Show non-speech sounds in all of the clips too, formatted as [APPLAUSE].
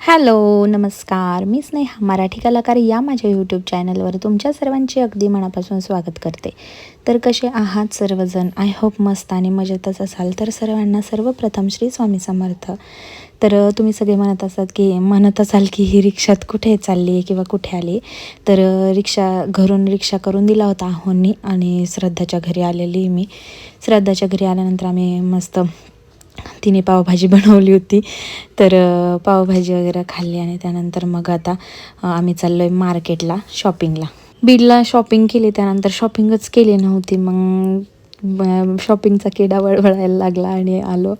Hello नमस्कार. मी स्नेहा मराठी कलाकार या माझ्या यूट्यूब चॅनलवर तुमच्या सर्वांचे अगदी मनापासून स्वागत करते. तर कसे आहात सर्वजण? आय होप मस्त आणि मजेतच असाल तर सर्वांना सर्वप्रथम श्री स्वामी समर्थ. तर तुम्ही सगळे म्हणत असाल की म्हणत असाल की ही रिक्षात कुठे चालली आहे किंवा कुठे आली तर रिक्षा घरून रिक्षा करून दिला होता आहोंनी आणि श्रद्धाच्या घरी आलेली मी. श्रद्धाच्या घरी आल्यानंतर आम्ही मस्त तिने पावभाजी बनवली होती. तर पावभाजी वगैरे खाल्ली आणि त्यानंतर मग आता आम्ही चाललो आहे मार्केटला शॉपिंगला. बीडला शॉपिंग केली त्यानंतर शॉपिंगच केली नव्हती. मग शॉपिंगचा किडा वळवळायला लागला आणि आलो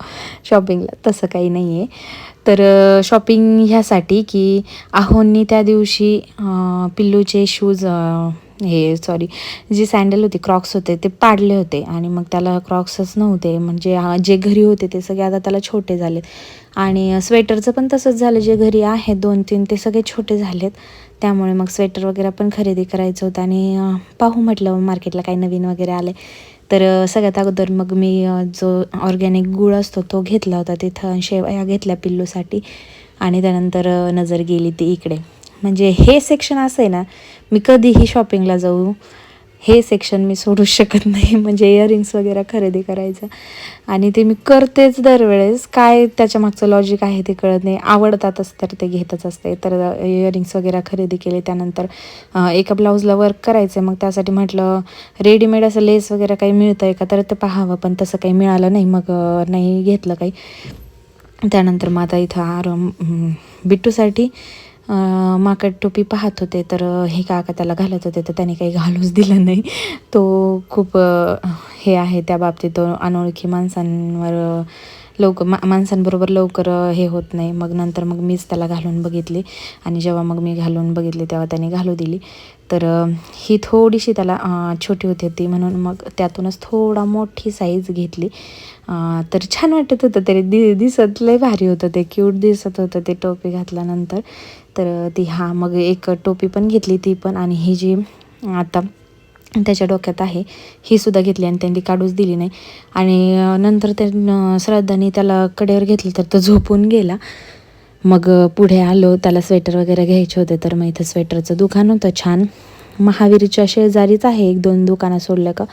शॉपिंगला. तसं काही नाही आहे तर शॉपिंग ह्यासाठी की आहोंनी त्या दिवशी पिल्लूचे शूज हे सॉरी जे सँडल होते क्रॉक्स होते ते पाडले होते आणि मग त्याला क्रॉक्सच नव्हते. म्हणजे जे घरी होते ते सगळे आता त्याला छोटे झालेत. आणि स्वेटरचं पण तसंच झालं. जे घरी आहेत दोन तीन ते सगळे छोटे झालेत. त्यामुळे मग स्वेटर वगैरे पण खरेदी करायचं होतं. आणि पाहू म्हटलं मार्केटला काही नवीन वगैरे आले तर सगळ्यात अगोदर मग मी जो ऑर्गॅनिक गुळ असतो तो घेतला होता. तिथं शेवया घेतल्या पिल्लूसाठी. आणि त्यानंतर नजर गेली ती इकडे. म्हणजे हे सेक्शन असं आहे ना मी कधीही शॉपिंगला जाऊ हे सेक्शन मी सोडू शकत नाही. [LAUGHS] म्हणजे इयरिंग्स वगैरे खरेदी करायचं. आणि ते मी करतेच दरवेळेस. काय त्याच्या मागचं लॉजिक आहे ते कळत नाही. आवडतातच तर ते घेतच असते. तर इयरिंग्स वगैरे खरेदी केले त्यानंतर एका ब्लाऊजला वर्क करायचं मग त्यासाठी म्हटलं रेडीमेड असं लेस वगैरे काही मिळतं आहे का? तर ते पाहावं. पण तसं काही मिळालं नाही. मग नाही घेतलं काही. त्यानंतर मग आता इथं आराम बिट्टूसाठी माकड टोपी पाहत होते तर हे काका त्याला घालत होते तर त्याने काही घालूच दिलं नाही. तो खूप हे आहे त्या बाबतीत तो अनोळखी माणसांवर लवकर मा माणसांबरोबर लवकर हे होत नाही. मग नंतर मग मीच त्याला घालून बघितली. आणि जेव्हा मग मी घालून बघितली तेव्हा त्याने घालू दिली. तर ही थोडीशी त्याला छोटी होती होती म्हणून मग त्यातूनच थोडा मोठी साईज घेतली. तर छान वाटत होतं. तरी दि दिसत लय भारी होतं ते. क्यूट दिसत होतं ते टोपी घातल्यानंतर. तर ती हा मग एक टोपी पण घेतली ती पण. आणि ही जी आता त्याच्या डोक्यात आहे. ही सुद्धा घेतली आणि त्यांनी काढूच दिली नाही. आणि नंतर ते श्रद्धाने त्याला कडेवर घेतलं तर तो झोपून गेला. मग पुढे आलो त्याला स्वेटर वगैरे घ्यायचे होते तर मग इथं स्वेटरचं दुकान होतं छान. महावीरच्या शेजारीच आहे एक दोन दुकानं सोडलं का?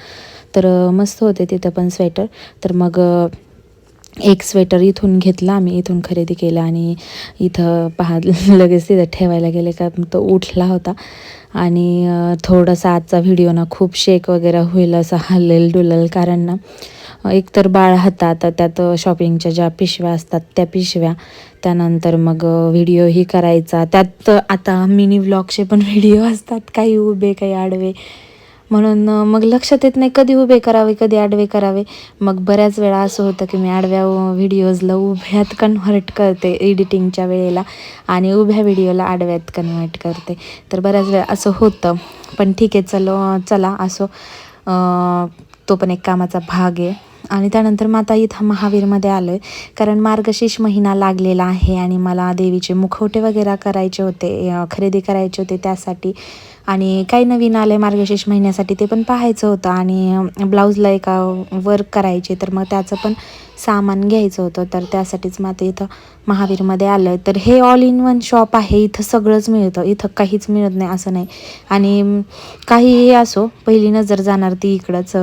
तर मस्त होते तिथं पण स्वेटर तर मग एक स्वेटर इथून घेतला आम्ही इथून खरेदी केलं आणि इथं पहा [LAUGHS] लगेच तिथं ठेवायला गेले का तो उठला होता. आणि थोडासा आजचा व्हिडिओ ना खूप शेक वगैरे होईल असं हलेल डुलल कारण ना एक तर बाळ हातात त्यात शॉपिंगच्या ज्या पिशव्या असतात त्या पिशव्या. त्यानंतर मग व्हिडिओही करायचा. त्यात आता मिनी व्लॉगचे पण [LAUGHS] व्हिडिओ असतात काही उभे काही आडवे. म्हणून मग लक्षात येत नाही कधी उभे करावे कधी आडवे करावे. मग बऱ्याच वेळा असं होतं की मी आडव्या व्हिडिओजला उभ्यात कन्व्हर्ट करते एडिटिंगच्या वेळेला आणि उभ्या व्हिडिओला आडव्यात कन्व्हर्ट करते. तर बऱ्याच वेळा असं होतं. पण ठीक आहे चलो चला असो. तो पण एक कामाचा भाग आहे. आणि त्यानंतर मग आता इथं महावीरमध्ये आलो आहे कारण मार्गशीर्ष महिना लागलेला आहे आणि मला देवीचे मुखवटे वगैरे करायचे होते खरेदी करायचे होते त्यासाठी. आणि काही नवीन आलं आहे मार्गशीर्ष महिन्यासाठी ते पण पाहायचं होतं. आणि ब्लाऊजला एका वर्क करायचे तर मग त्याचं पण सामान घ्यायचं होतं. तर त्यासाठीच मग आता इथं महावीरमध्ये आलं आहे तर हे ऑल इन वन शॉप आहे. इथं सगळंच मिळतं. इथं काहीच मिळत नाही असं नाही. आणि काहीही असो पहिली नजर जाणार ती इकडंच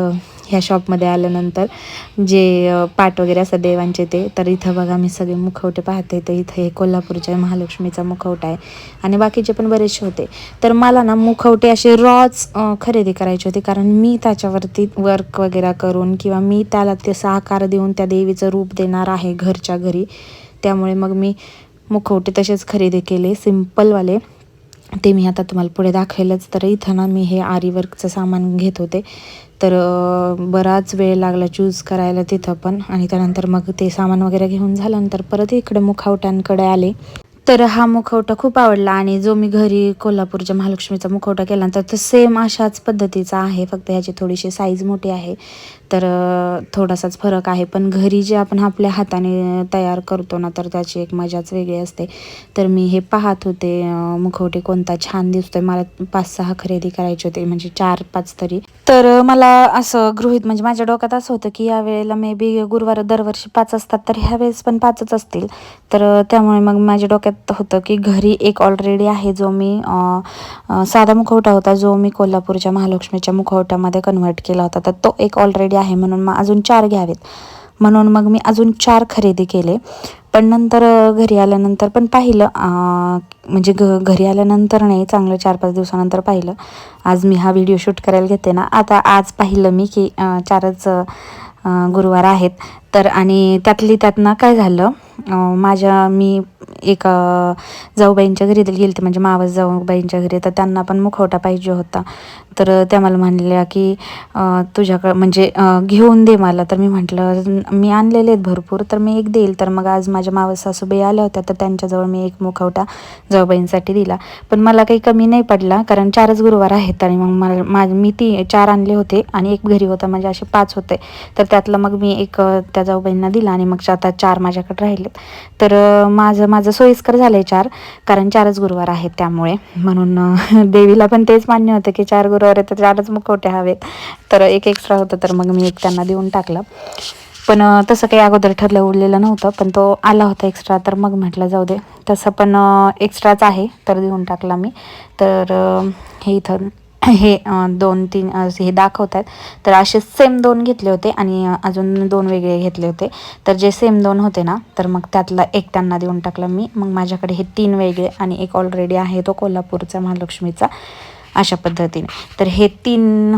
ह्या शॉपमध्ये आल्यानंतर. जे पाट वगैरे असतात देवांचे ते. तर इथं बघा मी सगळे मुखवटे पाहते. तर इथं हे कोल्हापूरच्या महालक्ष्मीचा मुखवटा आहे. आणि बाकीचे पण बरेचसे होते. तर मला ना मुखवटे असे रॉच खरेदी करायचे होते. कारण मी त्याच्यावरती वर्क वगैरे करून किंवा मी त्याला तसा आकार देऊन त्या देवीचं रूप देणार आहे घरच्या घरी. त्यामुळे मग मी मुखवटे तसेच खरेदी केले. सिम्पलवाले. ते मी आता तुम्हाला पुढे दाखवेलच. तर इथं ना मी हे आरीवर्कचं सामान घेत होते. तर बराच वेळ लागला चूज करायला तिथं पण. आणि त्यानंतर मग ते सामान वगैरे घेऊन झाल्यानंतर परत इकडे मुखवट्यांकडे आले. तर हा मुखवटा खूप आवडला आणि जो मी घरी कोल्हापूरच्या महालक्ष्मीचा मुखवटा केला तर तो सेम अशाच पद्धतीचा आहे. फक्त ह्याची थोडीशी साईज मोठी आहे. तर थोडासाच फरक आहे. पण घरी जे आपण आपल्या हाताने तयार करतो ना तर त्याची एक मजाच वेगळी असते. तर मी हे पाहत होते मुखवटे कोणता छान दिसतोय. मला पाच सहा खरेदी करायचे होते म्हणजे चार पाच तरी तर मला असं गृहित म्हणजे माझ्या डोक्यात असं होतं की यावेळेला मे बी गुरुवार दरवर्षी पाच असतात तर ह्या वेळेस पण पाचच असतील. तर त्यामुळे मग माझ्या डोक्यात होतं की घरी एक ऑलरेडी आहे जो मी साधा मुखवटा होता जो मी कोल्हापूरच्या महालक्ष्मीच्या मुखवट्यामध्ये कन्व्हर्ट केला होता. तर तो एक ऑलरेडी आहे म्हणून मग अजून चार घ्यावेत. म्हणून मग मी अजून चार खरेदी केले. पण नंतर घरी आल्यानंतर पण पाहिलं म्हणजे घ घरी आल्यानंतर नाही चांगलं चार पाच दिवसानंतर पाहिलं. आज मी हा व्हिडिओ शूट करायला घेते ना. आता आज पाहिलं मी की चारच गुरुवार आहेत. तर आणि त्यातली त्यातनं काय झालं माझ्या मी एका जाऊबाईंच्या घरी गेली होते म्हणजे मावस जाऊबाईंच्या घरी. तर त्यांना पण मुखवटा पाहिजे होता. तर त्या मला म्हणल्या की तुझ्याकडं म्हणजे घेऊन दे मला. तर मी म्हटलं मी आणलेले आहेत भरपूर तर मी एक देईल. तर मग आज माझ्या मावस सासूबाई आल्या होत्या तर त्यांच्याजवळ मी एक मुखवटा जाऊबाईंसाठी दिला. पण मला काही कमी नाही पडला कारण चारच गुरुवार आहेत आणि मग मला माझ मी ती चार आणले होते आणि एक घरी होता म्हणजे असे पाच होते. तर त्यातलं मग मी एक त्या जाऊबाईंना दिला आणि मग आता चार माझ्याकडे राहिलेत तर माझं माझं सोयीस्कर झालं आहे चार कारण चारच गुरुवार आहेत त्यामुळे. म्हणून [LAUGHS] देवीला पण तेच मान्य होतं की चार गुरुवार आहेत तर चारच मुखवटे हवेत. तर एक एक्स्ट्रा होतं तर मग मी एक त्यांना देऊन टाकलं. पण तसं काही अगोदर ठरलं उरलेलं नव्हतं पण तो आला होता एक्स्ट्रा तर मग म्हटलं जाऊ दे. तसं पण एक्स्ट्राच आहे तर देऊन टाकला मी. तर हे इथं हे दोन तीन हे दाखवत आहेत तर असे सेम दोन घेतले होते आणि अजून दोन वेगळे घेतले होते. तर जे सेम दोन होते ना तर मग त्यातला एक त्यांना देऊन टाकला मी. मग माझ्याकडे हे तीन वेगळे आणि एक ऑलरेडी आहे तो कोल्हापूरचा महालक्ष्मीचा अशा पद्धतीने. तर हे तीन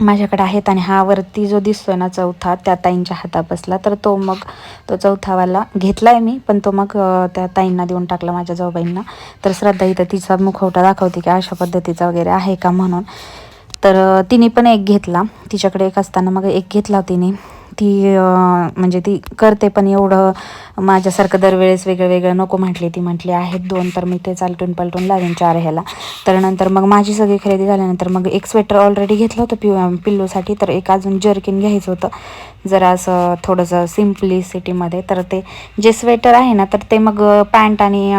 माझ्याकडे आहेत आणि हा वरती जो दिसतोय ना चौथा त्या ताईंच्या हातात बसला. तर तो मग तो चौथावाला घेतला आहे मी पण तो मग त्या ताईंना देऊन टाकला माझ्या जाऊबाईंना. तर श्रद्धा इथं तिचा मुखवटा दाखवते की अशा पद्धतीचा वगैरे आहे का म्हणून. तर तिने पण एक घेतला. तिच्याकडे एक असताना मग एक घेतला तिने. ती म्हणजे ती करते पण एवढं माझ्यासारखं दरवेळेस वेगळं वेगळं नको म्हटली ती. म्हटली आहेत दोन तर मी ते चालटून पलटून लावेन चार ह्याला. तर नंतर मग माझी सगळी खरेदी झाल्यानंतर मग एक स्वेटर ऑलरेडी घेतलं होतं पि पिल्लूसाठी तर एक अजून जर्किन घ्यायचं होतं. जरा असं थोडंसं सिम्प्लिसिटीमध्ये तर ते जे स्वेटर आहे ना तर ते मग पॅन्ट आणि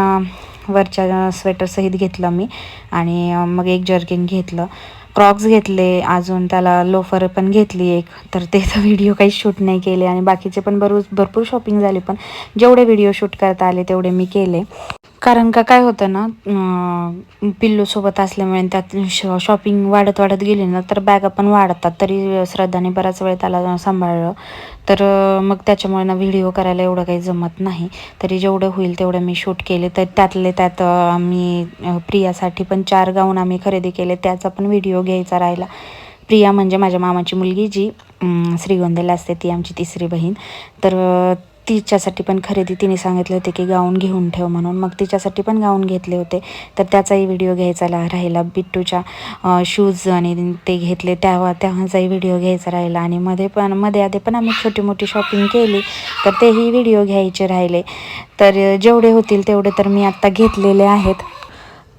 वरच्या स्वेटरसहित घेतलं मी. आणि मग एक जर्किन घेतलं. क्रॉक्स घेतले अजून त्याला लोफर पण घेतली एक. तर त्याचा व्हिडिओ काही शूट नाही केले आणि बाकीचे पण भरपूर भरपूर शॉपिंग झाली पण जेवढे व्हिडिओ शूट करता आले तेवढे मी केले. कारण का काय होतं ना पिल्लूसोबत असल्यामुळे त्यात शॉ शॉपिंग वाढत वाढत गेली ना तर बॅगा पण वाढतात. तरी श्रद्धाने बराच वेळ त्याला सांभाळलं. तर मग त्याच्यामुळे ना व्हिडिओ करायला एवढं काही जमत नाही. तरी जेवढं होईल तेवढं मी शूट केले. तर त्यातले त्यात आम्ही प्रियासाठी पण चार गाऊन आम्ही खरेदी केले. त्याचा पण व्हिडिओ घ्यायचा राहिला. प्रिया म्हणजे माझ्या मामाची मुलगी जी अं, श्रीगोंद्याला असते ती आमची तिसरी बहीण. तर तिच्यासाठी पण खरेदी तिने सांगितले होते की गाऊन घेऊन ठेव म्हणून. मग तिच्यासाठी पण गाऊन घेतले होते. तर त्याचाही व्हिडिओ घ्यायचा राहिला. बिट्टूच्या शूज आणि ते घेतले. तेव्हा तेव्हाचाही व्हिडिओ घ्यायचा राहिला. आणि मध्ये पण मध्ये आधी पण आम्ही छोटी मोठी शॉपिंग केली. तर तेही व्हिडिओ घ्यायचे राहिले. तर जेवढे होतील तेवढे तर मी आत्ता घेतलेले आहेत.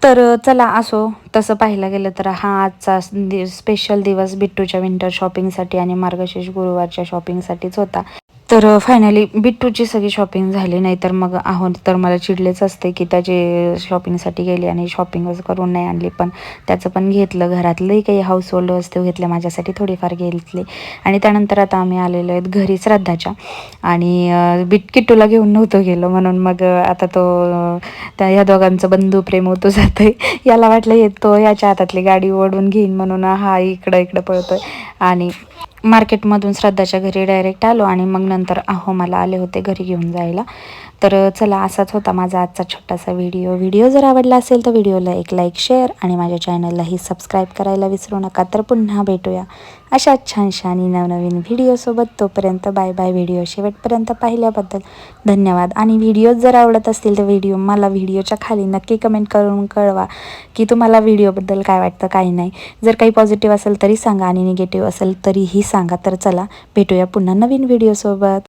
तर चला असो. तसं पाहायला गेलं तर हा आजचा दि स्पेशल दिवस बिट्टूच्या विंटर शॉपिंगसाठी आणि मार्गशीर्ष गुरुवारच्या शॉपिंगसाठीच होता. तर फायनली बिट्टूची सगळी शॉपिंग झाली. नाही तर मग आहोत तर मला चिडलेच असते की त्याचे शॉपिंगसाठी गेली आणि शॉपिंगच करून नाही आणली. पण त्याचं पण घेतलं घरातलंही काही हाऊस होल्ड वस्तू घेतल्या माझ्यासाठी थोडीफार घेतली. आणि त्यानंतर आता आम्ही आलेलो आहेत घरी श्रद्धाच्या. आणि बिट किट्टूला घेऊन नव्हतो गेलो म्हणून मग आता तो त्या ह्या दोघांचं बंधू प्रेम होतो जातंय. याला वाटलं येतो याच्या हातातली गाडी ओढून घेईन म्हणून हा इकडं इकडं पळतोय. आणि मार्केटमधून श्रद्धाच्या घरी डायरेक्ट आलो आणि मग नंतर अहो मला आले होते घरी घेऊन जायला. तर चला असाच होता माझा आजचा छोटासा व्हिडिओ व्हिडिओ जर आवडला असेल तर व्हिडिओला एक लाईक शेअर आणि माझ्या चॅनललाही सबस्क्राईब करायला विसरू नका. तर पुन्हा भेटूया. अशा छानशा आणि नवनवीन व्हिडिओसोबत तोपर्यंत बाय बाय व्हिडिओ शेवटपर्यंत पाहिल्याबद्दल धन्यवाद. आणि व्हिडिओ जर आवडत असतील तर व्हिडिओ मला व्हिडिओच्या खाली नक्की कमेंट करून कळवा की तुम्हाला व्हिडिओबद्दल काय वाटतं काही नाही. जर काही पॉझिटिव्ह असेल तरी सांगा आणि निगेटिव्ह असेल तरीही सांगा. तर चला भेटूया पुन्हा नवीन व्हिडिओसोबत